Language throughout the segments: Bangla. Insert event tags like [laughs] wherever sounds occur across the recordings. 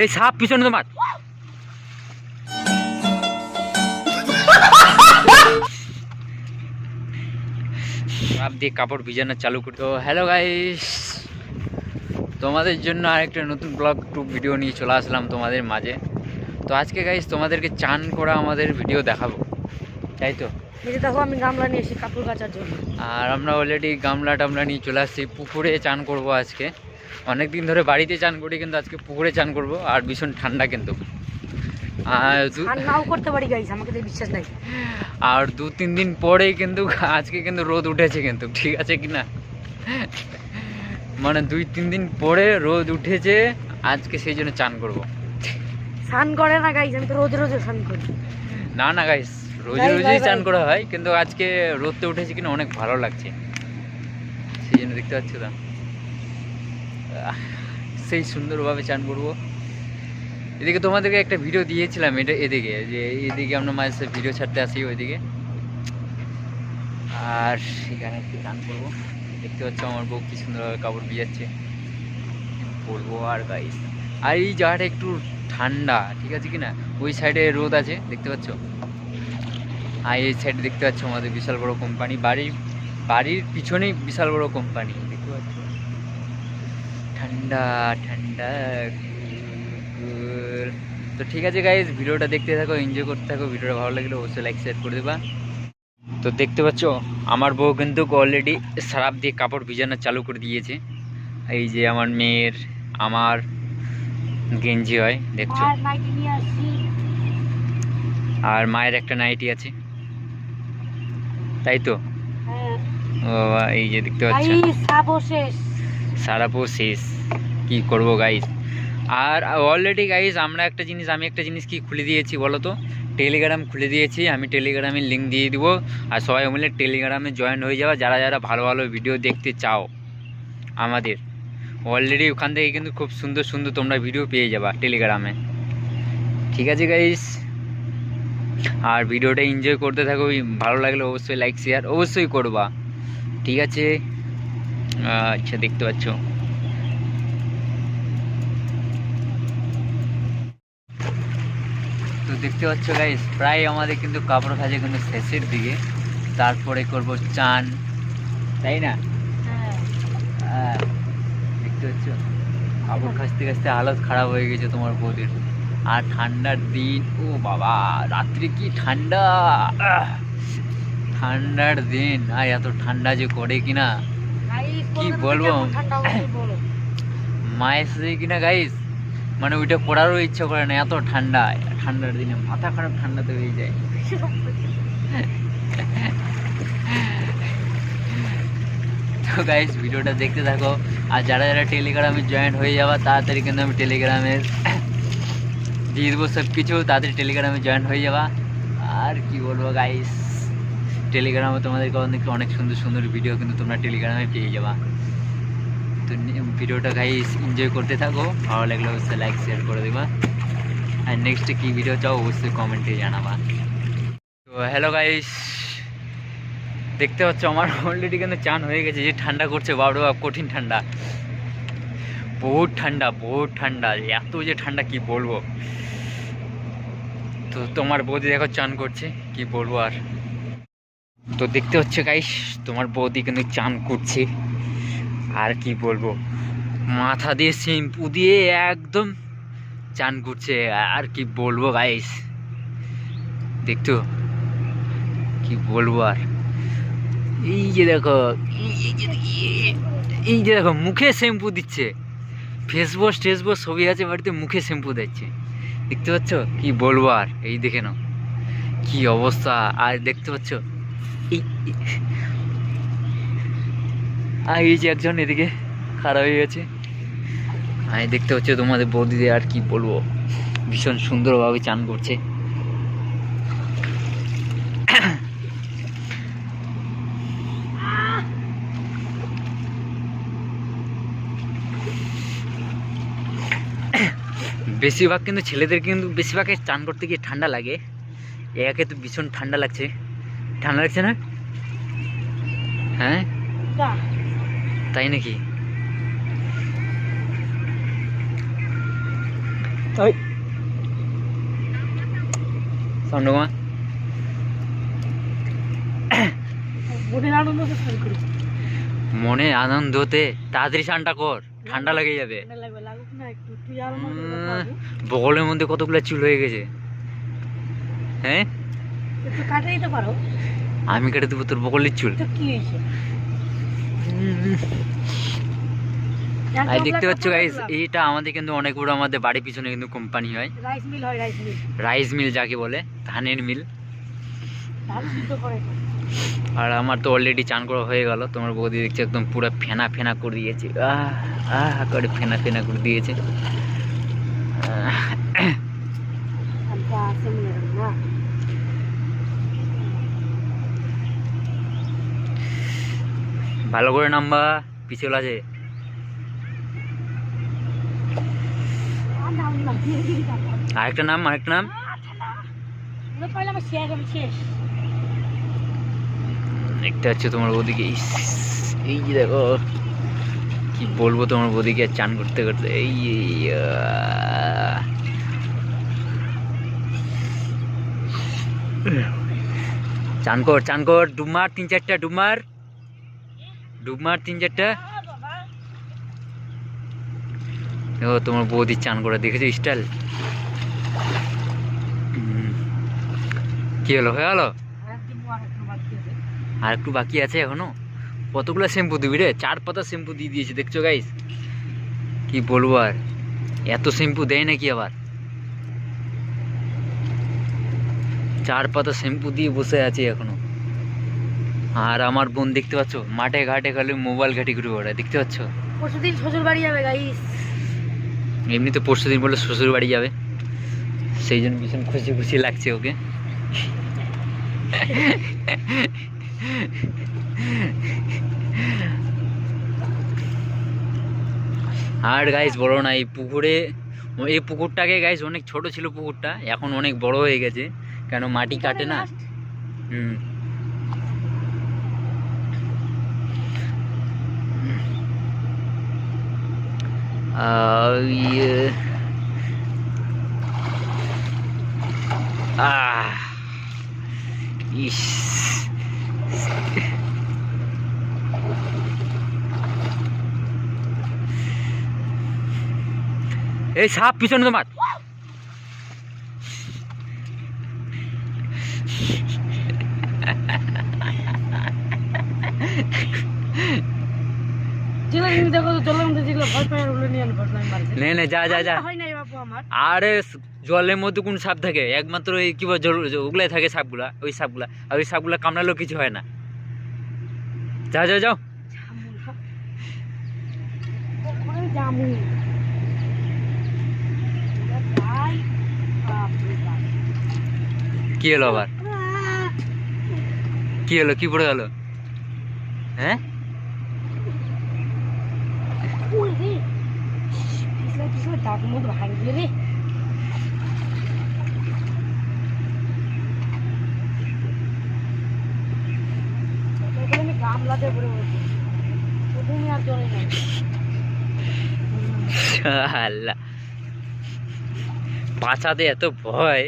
এই সাপ পিছনে তোমার। সাপ দিয়ে কাপড় ভিজানো চালু করি। তো হ্যালো গাইস তোমাদের জন্য আরেকটা নতুন ব্লগ টু ভিডিও নিয়ে চলে আসলাম তোমাদের মাঝে। তো আজকে গাইস তোমাদেরকে চান করা আমাদের ভিডিও দেখাবো। তাই তো? দেখো আমি গামলা নিয়ে এসেছি কাপড় কাচার জন্য। আর আমরা অলরেডি গামলা টামলা নিয়ে চলে আসছি পুকুরে চান করব আজকে। অনেক দিন ধরে বাড়িতে চান করি কিন্তু আজকে পুকুরে চান করব আর ভীষণ ঠান্ডা কিন্তু। আর দু- পারি তিন দিন পরেই কিন্তু আজকে কিন্তু রোদ উঠেছে কিন্তু ঠিক আছে কি না? মানে দুই তিন দিন পরে রোদ উঠেছে আজকে সেই জন্য চান করব। স্নান করে না গাইস আমি তো রোজ রোজ স্নান করি। না না গাইস রোজ রোজই চান করা হয় কিন্তু আজকে রোদতে উঠেছে কিনা অনেক ভালো লাগছে। সেই জন্য দেখতে পাচ্ছ তো? সেই সুন্দরভাবে চান করব। এদিকে তোমাদেরকে একটা ভিডিও দিয়েছিলাম, এটা এদিকে, যে এদিকে আমরা মাঝে সাঝে ভিডিও ছাড়তে আসি ওইদিকে। আর সেখানে একটু চান করব। দেখতে পাচ্ছ আমার বউ কি সুন্দরভাবে কাপড় ভিজাচ্ছে। কি বলব আর গাইস আর এই জায়গাটা একটু ঠান্ডা, ঠিক আছে কি না ওই সাইডে রোদ আছে, দেখতে পাচ্ছ? আর এই সাইডে দেখতে পাচ্ছ আমাদের বিশাল বড় কোম্পানি বাড়ির বাড়ির পিছনেই বিশাল বড় কোম্পানি ঠান্ডা ঠান্ডা। তো ঠিক আছে গাইজ ভিডিওটা দেখতে থাকো এনজয় করতে থাকো ভিডিওটা ভালো লাগলে অবশ্যই লাইক শেয়ার করে দেবা। তো দেখতে পাচ্ছ আমার বউ কিন্তু অলরেডি সারাপ দিয়ে কাপড় ভিজানো চালু করে দিয়েছে। এই যে আমার মেয়ের আমার গেঞ্জি হয় দেখছ? আর মায়ের একটা নাইটি আছে। তাই তো? হ্যাঁ। এই যে দেখতে পাচ্ছ। সারাপো শেষ কি করব গাইস আর অলরেডি গাইস আমরা একটা জিনিস, আমি একটা জিনিস কি খুলে দিয়েছি বলো তো টেলিগ্রাম খুলে দিয়েছি, আমি টেলিগ্রামের লিঙ্ক দিয়ে দিব। আর সবাই মিলে টেলিগ্রামে জয়েন হয়ে যাওয়া যারা যারা ভালো ভালো ভিডিও দেখতে চাও আমাদের। অলরেডি ওখান থেকে কিন্তু খুব সুন্দর সুন্দর তোমরা ভিডিও পেয়ে যাবা টেলিগ্রামে ঠিক আছে গাইস আর ভিডিওটা এনজয় করতে থাকো, ভালো লাগলে অবশ্যই লাইক শেয়ার অবশ্যই করবা। ঠিক আছে? আচ্ছা দেখতে পাচ্ছ। তো দেখতে পাচ্ছ গাইস প্রায় আমাদের কিন্তু কাপড় ভাজে কিন্তু শেষের দিকে। তারপরে করব চান তাই না? হ্যাঁ। দেখতে পাচ্ছ কাপড় খাসতে খাসতে হালত খারাপ হয়ে গেছে তোমার বৌদির আর ঠান্ডার দিন ও বাবা রাত্রি কি ঠান্ডা? ঠান্ডার দিন আর এত ঠান্ডা যে করে কিনা। কি বলব? [coughs] মায়ের সাথে কিনা গাইস মানে ওইটা পড়ারও ইচ্ছা করে না, এত ঠান্ডা। ঠান্ডার দিনে মাথা খারাপ ঠান্ডাতে হয়ে যায়। [laughs] তো গাইস ভিডিওটা দেখতে থাকো। আর যারা যারা টেলিগ্রামে জয়েন্ট হয়ে যাওয়া তাড়াতাড়ি কিন্তু আমি টেলিগ্রামের [coughs] দিয়ে দেবো সব কিছু তাড়াতাড়ি টেলিগ্রামে জয়েন্ট হয়ে যাওয়া আর কি বলব গাইস টেলিগ্রামে তোমাদেরকে অনেক অনেক সুন্দর সুন্দর ভিডিও কিন্তু তোমরা টেলিগ্রামে পেয়ে যাবা। তো ভিডিওটা গাইস এনজয় করতে থাকো। ভালো লাগলে অবশ্যই লাইক শেয়ার করে দেবা। আর নেক্সট কী ভিডিও চাও অবশ্যই কমেন্টে জানাবা। তো হ্যালো গাইস দেখতে পাচ্ছ আমার অলরেডি কিন্তু চান হয়ে গেছে। যে ঠান্ডা করছে বাবু বাবা কঠিন ঠান্ডা। বহুত ঠান্ডা বহুত ঠান্ডা। এত যে ঠান্ডা, কি বলব? তো তোমার বৌদি দেখো চান করছে, কি বলব আর? তো দেখতে হচ্ছে গাইস তোমার বৌদি কিন্তু চান করছে। আর কি বলব, মাথা দিয়ে শ্যাম্পু দিয়ে একদম চান করছে। আর কি বলব গাইস দেখতো কি বলব আর? এই যে দেখো, এই- যে দেখো মুখে শ্যাম্পু দিচ্ছে। ফেস ওয়াশ টেস ওয়াশ সবই আছে, বাড়িতে মুখে শ্যাম্পু দিচ্ছে। দেখতে পাচ্ছ? কি বলব আর? এই দেখে নাও। কি অবস্থা? আর দেখতে পাচ্ছ? আর এই যে একজন এদিকে খারাপ হয়ে গেছে। আমি দেখতে হচ্ছে তোমাদের বৌদিদের আর কি বলব? ভীষণ সুন্দরভাবে চান করছে। বেশিরভাগ কিন্তু ছেলেদের কিন্তু বেশিরভাগই চান করতে গিয়ে ঠান্ডা লাগে। একে তো ভীষণ ঠান্ডা লাগছে। ঠান্ডা লাগছে না? হ্যাঁ? তাই নাকি? মনে আনন্দতে তাড়াতাড়ি স্নানটা কর ঠান্ডা লেগে যাবে। বগলের মধ্যে কতগুলো চুল হয়ে গেছে? হ্যাঁ? একটু কাটে দিতে পারো। আমি কেটে দেবো তোর বগলের চুল। আর দেখতে পাচ্ছ গাইস এইটা আমাদের কিন্তু অনেক বড় আমাদের বাড়ির পিছনে কিন্তু কোম্পানি হয়। রাইস মিল হয় রাইস মিল রাইস মিল যাকে বলে ধানের মিল আর আমার তো অলরেডি চান করা হয়ে গেল তোমার বৌদি দেখছি একদম পুরো ফেনা ফেনা করে দিয়েছে। আহ আহ করে ফেনা ফেনা করে দিয়েছে আহ, হালকা আছে মনে হয় না ভালো করে নাম্বা পিছল আছে আরেকটা নাম আরেকটা নাম। দেখতে পাচ্ছ তোমার বৌদিকে। এই যে দেখো, কি বলব তোমার বৌদিকে চান করতে করতে, এই। চান কর চান কর, ডুব মার, তিন চারটা ডুব মার। ডুব মার তিন চারটা। দেখো, তোমার বৌদি চান করে দেখেছ স্টাইল? কি হলো, হয়ে গেলো? আর একটু বাকি আছে এখনও। কতগুলো শ্যাম্পু দিবি রে? চার পাতা শ্যাম্পু দিয়ে দিয়েছি, দেখছ গাইস কি বলব আর? এত শ্যাম্পু দেয় নাকি আবার? চার পাতা শ্যাম্পু দিয়ে বসে আছে এখনও। আর আমার বোন দেখতে পাচ্ছ? মাঠে ঘাটে খালি মোবাইল ঘাটি ঘুরে বেড়ায় দেখতে পাচ্ছ? পরশুদিন শ্বশুর বাড়ি যাবে গাইস এমনিতে পরশু দিন বলে শ্বশুর বাড়ি যাবে। সেই জন্য ভীষণ খুশি খুশি লাগছে ওকে। আর গাইস বড় না এই পুকুরে এই পুকুরটাকে গাইস অনেক ছোট ছিল পুকুরটা এখন অনেক বড় হয়ে গেছে। কেন মাটি কাটে না? হুম। আহ, ইয়ে আহ ইস এই সাপ পিছনে তোমার যেগুলো তুমি দেখো তো জলের মধ্যে যেগুলো ভয় পায় ওগুলো নিয়ে আনব আমি বাড়িতে নে নে যা যা যা। আরে জলের মধ্যে কোন সাপ থাকে? একমাত্র ওই কি ওগুলাই থাকে সাপগুলা ওই সাপগুলা। আর ওই সাপগুলা কামড়ালেও কিছু হয় না। যা যাও। যাও কি হলো আবার? কি হলো? কি পড়ে গেল? হ্যাঁ ওই রে দাঁত মধ্যে ভাঙবে রে আমি গামলাতে পড়ে বসে প্রথমে আর জলে নাই। আল্লাহ পাছাতে এত ভয়,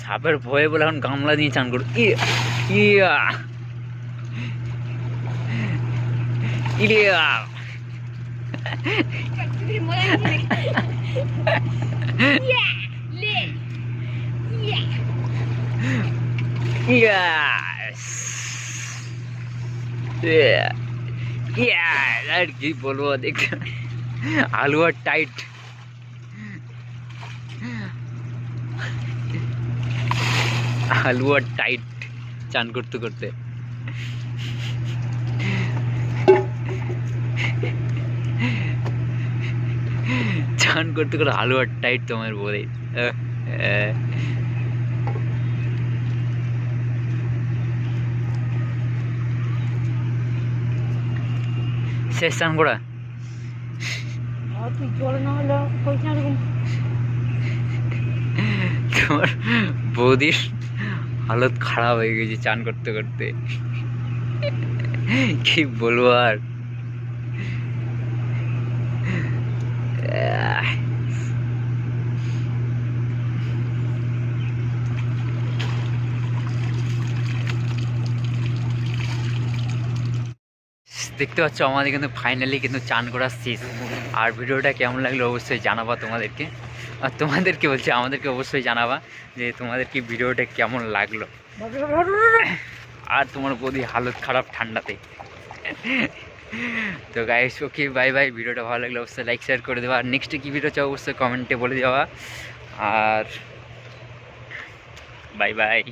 সাপের ভয়ে বলে এখন গামলা দিয়ে চান করো। ইয়া। ইয়া। Yes. Yeah. Yeah. আর কি বলব দেখ আলু আর টাইট আলু আর টাইট চান করতে করতে চান করতে আলু আর টাইট তোমার বলে। শেষ চান করা? তোমার বৌদির হালত খারাপ হয়ে গেছে চান করতে করতে। কি বলব আর আহ, দেখতে পাচ্ছ, আমাদের কিন্তু ফাইনালি কিন্তু চান করা শেষ। আর ভিডিওটা কেমন লাগল অবশ্যই জানাবা তোমাদেরকে। আর তোমাদেরকে বলছি, আমাদেরকে অবশ্যই জানাবা যে তোমাদের কি ভিডিওটা কেমন লাগল। আর তোমার বৌদি হালত খারাপ ঠান্ডাতে। তো গাইস ওকে বাই বাই ভিডিওটা ভালো লাগলে অবশ্যই লাইক শেয়ার করে দেওয়া আর নেক্সটে কী ভিডিও চাও অবশ্যই কমেন্টে বলে দেওয়া আর বাই বাই